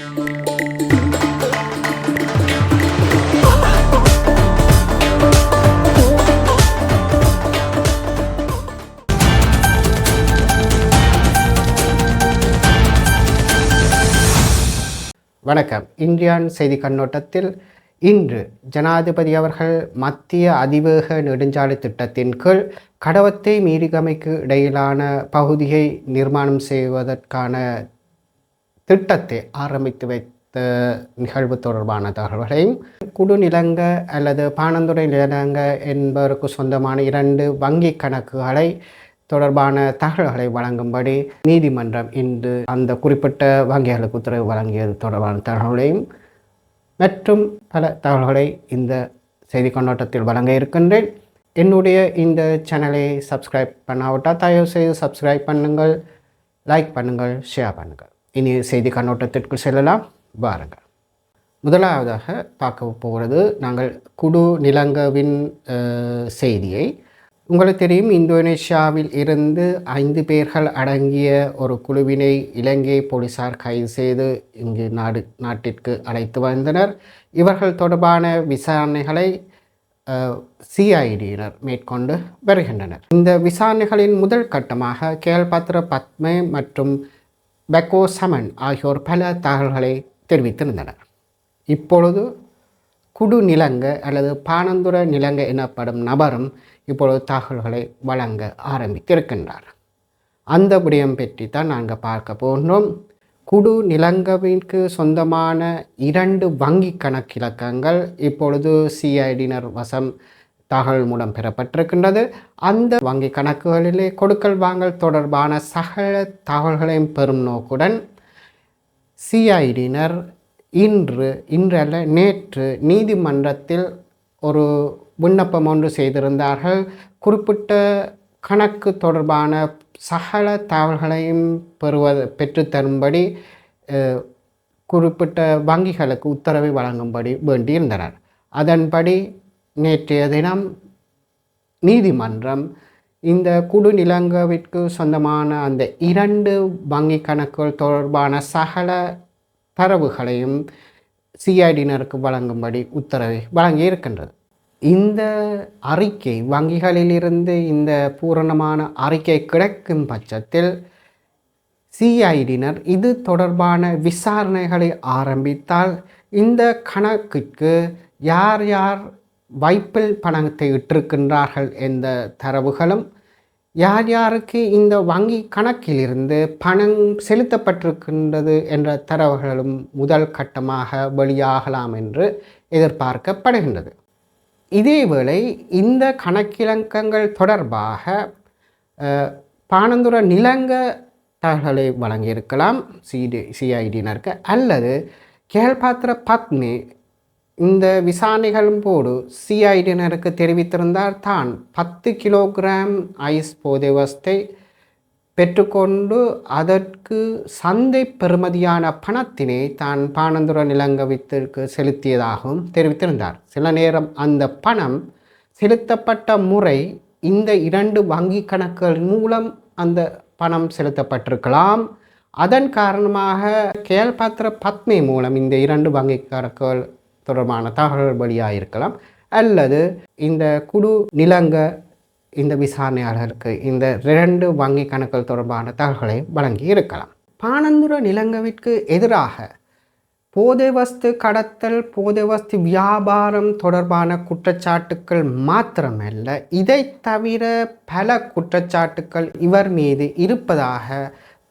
வணக்கம். இந்தியான் செய்தி கண்ணோட்டத்தில் இன்று ஜனாதிபதி அவர்கள் மத்திய அதிவேக நெடுஞ்சாலை திட்டத்தின் கீழ் கடவத்தை மீரிகமைக்கு இடையிலான பகுதியை நிர்மாணம் செய்வதற்கான திட்டத்தை ஆரம்பித்து வைத்த நிகழ்வு தொடர்பான தகவல்களையும் குடுநிலங்க அல்லது பானந்துறை நிலங்க என்பவருக்கு சொந்தமான இரண்டு வங்கி கணக்குகளை தொடர்பான தகவல்களை வழங்கும்படி நீதிமன்றம் இன்று அந்த குறிப்பிட்ட வங்கிகளுக்கு உத்தரவு வழங்கியது தொடர்பான தகவல்களையும் மற்றும் பல தகவல்களை இந்த செய்தி கண்ணோட்டத்தில் வழங்க இருக்கின்றேன். என்னுடைய இந்த சேனலை சப்ஸ்கிரைப் பண்ணாவிட்டால் தயவு செய்து சப்ஸ்கிரைப் பண்ணுங்கள் லைக் பண்ணுங்கள் ஷேர் பண்ணுங்கள். இனி செய்தி கண்ணோட்டத்திற்கு செல்லலாம். வாருங்கள். முதலாவதாக பார்க்க போகிறது நாங்கள் குடு நிலங்கவின் செய்தியை. உங்களுக்கு தெரியும் இந்தோனேஷியாவில் இருந்து ஐந்து பேர்கள் அடங்கிய ஒரு குழுவினை இலங்கை போலீசார் கைது செய்து இங்கு நாடு நாட்டிற்கு அழைத்து வந்தனர். இவர்கள் தொடர்பான விசாரணைகளை சிஐடியினர் மேற்கொண்டு வருகின்றனர். இந்த விசாரணைகளின் முதல் கட்டமாக கேள்பாத்திர பத்மே மற்றும் பெக்கோ சமன் ஆகியோர் பல தகவல்களை தெரிவித்திருந்தனர் இப்பொழுது குடு நிலங்க அல்லது பானந்துர நிலங்க எனப்படும் நபரும் இப்பொழுது தகவல்களை வழங்க ஆரம்பித்திருக்கின்றார் அந்த விடயம் பற்றி தான் நாங்கள் பார்க்க போகிறோம் குடு நிலங்கவிற்கு சொந்தமான இரண்டு வங்கி கணக்கிலக்கங்கள் இப்பொழுது சிஐடியினர் வசம் தகவல் மூலம் பெறப்பட்டிருக்கின்றது. அந்த வங்கி கணக்குகளிலே கொடுக்கல் வாங்கல் தொடர்பான சகல தகவல்களையும் பெறும் நோக்குடன் சிஐடியினர் இன்று இன்றல்ல நேற்று நீதிமன்றத்தில் ஒரு விண்ணப்பம் ஒன்று செய்திருந்தார்கள். குறிப்பிட்ட கணக்கு தொடர்பான சகல தகவல்களையும் பெறுவது பெற்றுத்தரும்படி குறிப்பிட்ட வங்கிகளுக்கு உத்தரவை வழங்கும்படி வேண்டியிருந்தனர். அதன்படி நேற்றைய தினம் நீதிமன்றம் இந்த குடுநிலங்கவிற்கு சொந்தமான அந்த இரண்டு வங்கி கணக்குகள் தொடர்பான சகல தரவுகளையும் சிஐடியினருக்கு வழங்கும்படி உத்தரவை வழங்கியிருக்கின்றது. இந்த அறிக்கை வங்கிகளிலிருந்து இந்த பூரணமான அறிக்கை கிடைக்கும் பட்சத்தில் சிஐடியினர் இது தொடர்பான விசாரணைகளை ஆரம்பித்தால் இந்த கணக்குக்கு யார் யார் வைப்பில் பணத்தை இட்டிருக்கின்றார்கள் என்ற தரவுகளும் யார் யாருக்கு இந்த வங்கி கணக்கிலிருந்து பணம் செலுத்தப்பட்டிருக்கின்றது என்ற தரவுகளும் முதல் கட்டமாக வெளியாகலாம் என்று எதிர்பார்க்கப்படுகின்றது. இதேவேளை இந்த கணக்கிலக்கங்கள் தொடர்பாக பானந்துற பானந்துர நிலங்க தகவலை வழங்கியிருக்கலாம் சிடி சிஐடினருக்கு அல்லது கேள்பாத்திர பத்னி இந்த விசாரணைகளும் போடு. சிஐடியினருக்கு தெரிவித்திருந்தார் தான் பத்து கிலோகிராம் ஐஸ் போதைவஸ்தை பெற்றுக்கொண்டு அதற்கு சந்தை பெறுமதியான பணத்தினை தான் பானந்துர நிலங்கவித்திற்கு செலுத்தியதாகவும் தெரிவித்திருந்தார். சில நேரம் அந்த பணம் செலுத்தப்பட்ட முறை இந்த இரண்டு வங்கி கணக்குகள் மூலம் அந்த பணம் செலுத்தப்பட்டிருக்கலாம். அதன் காரணமாக கேள்பாத்திர பத்மை மூலம் இந்த இரண்டு வங்கி கணக்குகள் தொடர்பான தகவல் வழியாக இருக்கலாம். அல்லது இந்த குழு நிலங்க இந்த விசாரணையாளருக்கு இந்த இரண்டு வங்கி கணக்குகள் தொடர்பான தகவல்களை வழங்கி இருக்கலாம். பானந்துர நிலங்கவிற்கு எதிராக போதை வஸ்து கடத்தல் போதை வஸ்து வியாபாரம் தொடர்பான குற்றச்சாட்டுக்கள் மாத்திரமல்ல. இதை தவிர பல குற்றச்சாட்டுக்கள் இவர் மீது இருப்பதாக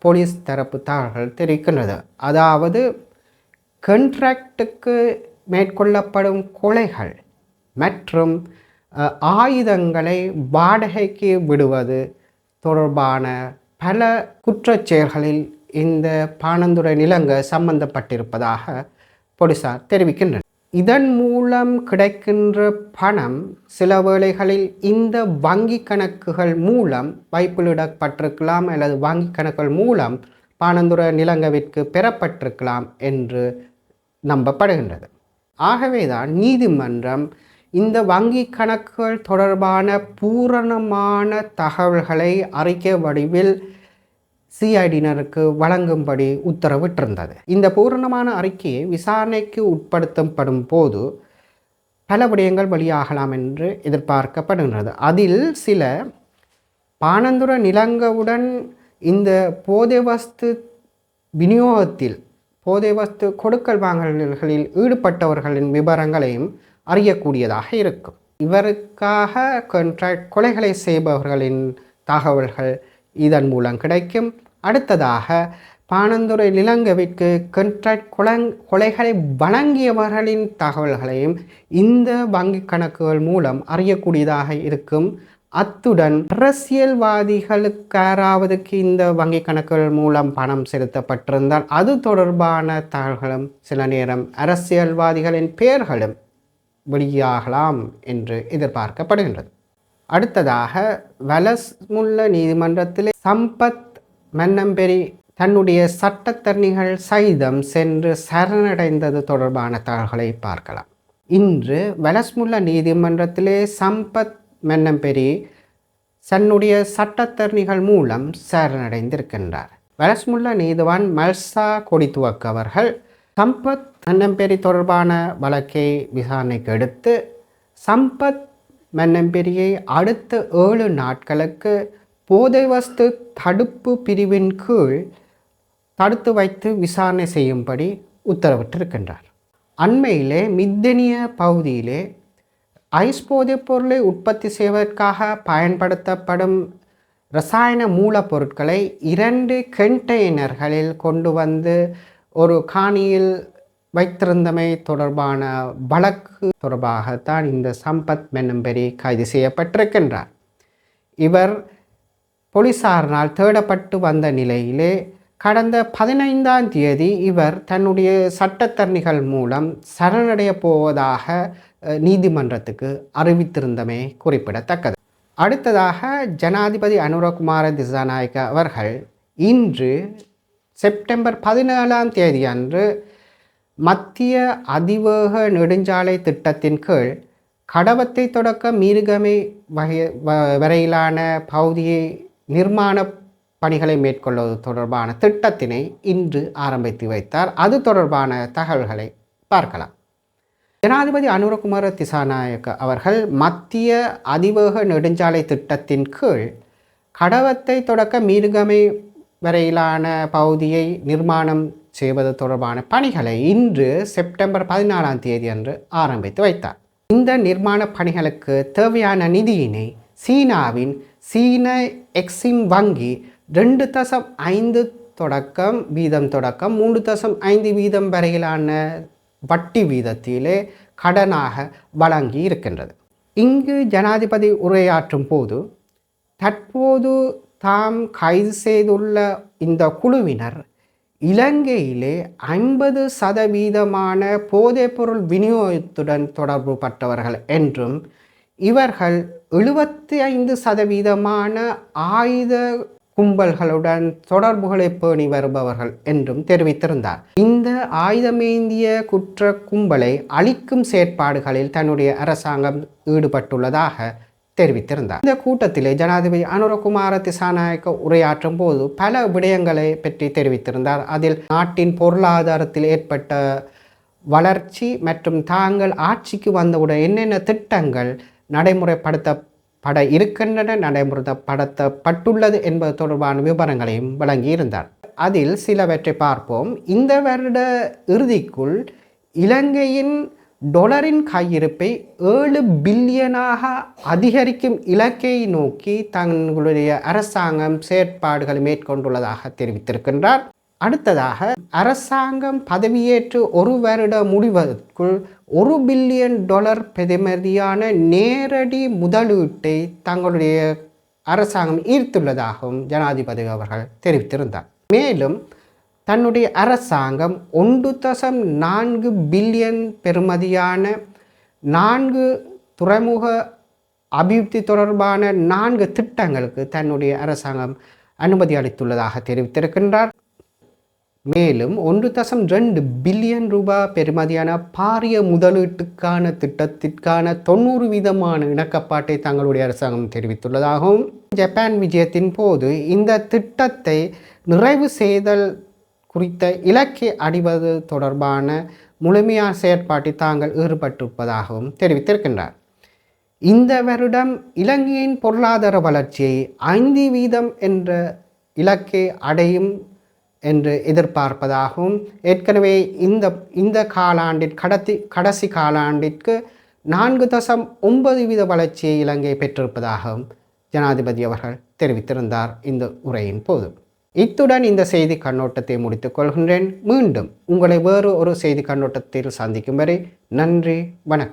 போலீஸ் தரப்பு தகவல்கள் தெரிவிக்கின்றது. அதாவது கண்ட்ராக்டுக்கு மேற்கொள்ளப்படும் கொலைகள் மற்றும் ஆயுதங்களை வாடகைக்கு விடுவது தொடர்பான பல குற்றச்செயல்களில் இந்த பானந்துரை நிலங்க சம்பந்தப்பட்டிருப்பதாக போலீசார் தெரிவிக்கின்றனர். இதன் மூலம் கிடைக்கின்ற பணம் சில வேளைகளில் இந்த வங்கி கணக்குகள் மூலம் வைப்பிலிடப்பட்டிருக்கலாம் அல்லது வங்கி கணக்குகள் மூலம் பானந்துர நிலங்கவிற்கு பெறப்பட்டிருக்கலாம் என்று நம்பப்படுகின்றது. ஆகவேதான் நீதிமன்றம் இந்த வங்கி கணக்குகள் தொடர்பான பூரணமான தகவல்களை அறிக்கை வடிவில் சிஐடியினருக்கு வழங்கும்படி உத்தரவிட்டிருந்தது. இந்த பூரணமான அறிக்கையை விசாரணைக்கு உட்படுத்தப்படும் போது பல விடயங்கள் வெளியாகலாம் என்று எதிர்பார்க்கப்படுகின்றது. அதில் சில பானந்துர நிலங்கவுடன் இந்த போதை வஸ்து விநியோகத்தில் போதை வஸ்து கொடுக்கல் வாங்கல்களில் ஈடுபட்டவர்களின் விவரங்களையும் அறியக்கூடியதாக இருக்கும். இவருக்காக கான்ட்ராக்ட் கொலைகளை செய்பவர்களின் தகவல்கள் இதன் மூலம் கிடைக்கும். அடுத்ததாக பானந்துரை நிலங்கவிற்கு கண்ட்ராக்ட் கொலங் கொலைகளை வழங்கியவர்களின் தகவல்களையும் இந்த வங்கி கணக்குகள் மூலம் அறியக்கூடியதாக இருக்கும். அத்துடன் அரசியல்வாதிகளுக்காராவதுக்கு இந்த வங்கி கணக்குகள் மூலம் பணம் செலுத்தப்பட்டிருந்தால் அது தொடர்பான தகவல்களும் சில நேரம் அரசியல்வாதிகளின் பெயர்களும் வெளியாகலாம் என்று எதிர்பார்க்கப்படுகின்றது. அடுத்ததாக வலஸ்முல்ல நீதிமன்றத்தில் சம்பத் மன்னம்பெரி தன்னுடைய சட்டத்தரணிகள் சைதம் சென்று சரணடைந்தது தொடர்பான தகவல்களை பார்க்கலாம். இன்று வலஸ்முல்ல நீதிமன்றத்திலே சம்பத் மென்னம்பெரி தன்னுடைய சட்டத்தரணிகள் மூலம் சரணடைந்திருக்கின்றார். வலஸ்முல்ல நீதிவான் மல்சா கொடித்துவக் அவர்கள் சம்பத் மன்னம்பெரி தொடர்பான வழக்கை விசாரணைக்கு எடுத்து சம்பத் மன்னம்பெரியை அடுத்த ஏழு நாட்களுக்கு போதை வஸ்து தடுப்பு பிரிவின் கீழ் தடுத்து வைத்து விசாரணை செய்யும்படி உத்தரவிட்டிருக்கின்றார். அண்மையிலே மித்தனிய பகுதியிலே ஐஸ் போதைப் பொருளை உற்பத்தி செய்வதற்காக பயன்படுத்தப்படும் ரசாயன மூலப்பொருட்களை இரண்டு கண்டெய்னர்களில் கொண்டு வந்து ஒரு காணியில் வைத்திருந்தமை தொடர்பான வழக்கு தொடர்பாகத்தான் இந்த சம்பத் மென்னம்பெரி கைது செய்யப்பட்டிருக்கின்றார். இவர் போலீசாரினால் தேடப்பட்டு வந்த நிலையிலே கடந்த பதினைந்தாம் தேதி இவர் தன்னுடைய சட்டத்தரணிகள் மூலம் சரணடைய போவதாக நீதிமன்றத்துக்கு அறிவித்திருந்தமே குறிப்பிடத்தக்கது. அடுத்ததாக ஜனாதிபதி அனுரகுமார திசாநாயக்க அவர்கள் இன்று செப்டம்பர் பதினேழாம் தேதி அன்று மத்திய அதிவேக நெடுஞ்சாலை திட்டத்தின் கீழ் கடவத்தை தொடக்க மீருகமை வகை வ- வரையிலான பகுதியை நிர்மாண பணிகளை மேற்கொள்வது தொடர்பான திட்டத்தினை இன்று ஆரம்பித்து வைத்தார். அது தொடர்பான தகவல்களை பார்க்கலாம். ஜனாதிபதி அனுரகுமார திசாநாயக்க அவர்கள் மத்திய அதிவேக நெடுஞ்சாலை திட்டத்தின் கீழ் கடவத்தை தொடக்க மீருகமை வரையிலான பகுதியை நிர்மாணம் செய்வது தொடர்பான பணிகளை இன்று செப்டம்பர் பதினாலாம் தேதி அன்று ஆரம்பித்து வைத்தார். இந்த நிர்மாண பணிகளுக்கு தேவையான நிதியினை சீனாவின் சீன எக்ஸிம் வங்கி ரெண்டு தசம் ஐந்து தொடக்கம் வீதம் தொடக்கம் மூன்று தசம் ஐந்து வீதம் வரையிலான வட்டி வீதத்திலே கடனாக வழங்கி இருக்கின்றது இங்கு ஜனாதிபதி உரையாற்றும் போது தற்போது தாம் கைது செய்துள்ள இந்த குழுவினர் இலங்கையிலே ஐம்பது சதவீதமான போதைப்பொருள் விநியோகத்துடன் தொடர்பு பட்டவர்கள் என்றும் இவர்கள் எழுபத்தி ஐந்து சதவீதமான ஆயுத கும்பல்களுடன் தொடர்புகளை பேணி வருபவர்கள் என்றும் தெரிவித்திருந்தார். இந்த ஆயுதமேந்திய குற்ற கும்பலை அழிக்கும் செயற்பாடுகளில் தன்னுடைய அரசாங்கம் ஈடுபட்டுள்ளதாக தெரிவித்திருந்தார். இந்த கூட்டத்திலே ஜனாதிபதி அனுரகுமார திசாநாயக்க உரையாற்றும் போது பல விடயங்களை பற்றி தெரிவித்திருந்தார். அதில் நாட்டின் பொருளாதாரத்தில் ஏற்பட்ட வளர்ச்சி மற்றும் தாங்கள் ஆட்சிக்கு வந்தவுடன் என்னென்ன திட்டங்கள் நடைமுறைப்படுத்த பட இருக்கின்றன நடைமுறைப்படுத்தப்பட்டுள்ளது என்பது தொடர்பான விவரங்களையும் வழங்கியிருந்தார். அதில் சிலவற்றை பார்ப்போம். இந்த வருட இறுதிக்குள் இலங்கையின் டொலரின் கையிருப்பை ஏழு பில்லியனாக அதிகரிக்கும் இலக்கை நோக்கி தங்களுடைய அரசாங்கம் செயற்பாடுகளை மேற்கொண்டுள்ளதாக தெரிவித்திருக்கின்றார். அடுத்ததாக அரசாங்கம் பதவியேற்று ஒரு வருட முடிவதற்குள் ஒரு பில்லியன் டாலர் பெருமதியான நேரடி முதலீட்டை தங்களுடைய அரசாங்கம் ஈர்த்துள்ளதாகவும் ஜனாதிபதி அவர்கள் தெரிவித்திருந்தார். மேலும் தன்னுடைய அரசாங்கம் ஒன்று தசம் நான்கு பில்லியன் பெறுமதியான நான்கு துறைமுக அபிவிருத்தி தொடர்பான நான்கு திட்டங்களுக்கு தன்னுடைய அரசாங்கம் அனுமதி அளித்துள்ளதாக தெரிவித்திருக்கின்றார். மேலும் ஒன்று தசம் ரெண்டு பில்லியன் ரூபாய் பெறுமதியான பாரிய முதலீட்டுக்கான திட்டத்திற்கான தொண்ணூறு வீதமான இணக்கப்பாட்டை தங்களுடைய அரசாங்கம் தெரிவித்துள்ளதாகவும் ஜப்பான் விஜயத்தின் போது இந்த திட்டத்தை நிறைவு செய்தல் குறித்த இலக்கை அடிவது தொடர்பான முழுமையான செயற்பாட்டில் தாங்கள் ஈடுபட்டிருப்பதாகவும் தெரிவித்திருக்கின்றார். இந்த வருடம் இலங்கையின் பொருளாதார வளர்ச்சியை ஐந்து வீதம் என்ற இலக்கை அடையும் என்று எதிர்பார்ப்பதாகவும் ஏற்கனவே இந்த இந்த காலாண்டிற் கடத்தி கடைசி காலாண்டிற்கு நான்கு தசம் ஒன்பது வீத வளர்ச்சியை இலங்கை பெற்றிருப்பதாகவும் ஜனாதிபதி அவர்கள் தெரிவித்திருந்தார் இந்த உரையின் போது. இத்துடன் இந்த செய்தி கண்ணோட்டத்தை முடித்துக் கொள்கின்றேன். மீண்டும் உங்களை வேறு ஒரு செய்தி கண்ணோட்டத்தில் சந்திக்கும் வரை நன்றி வணக்கம்.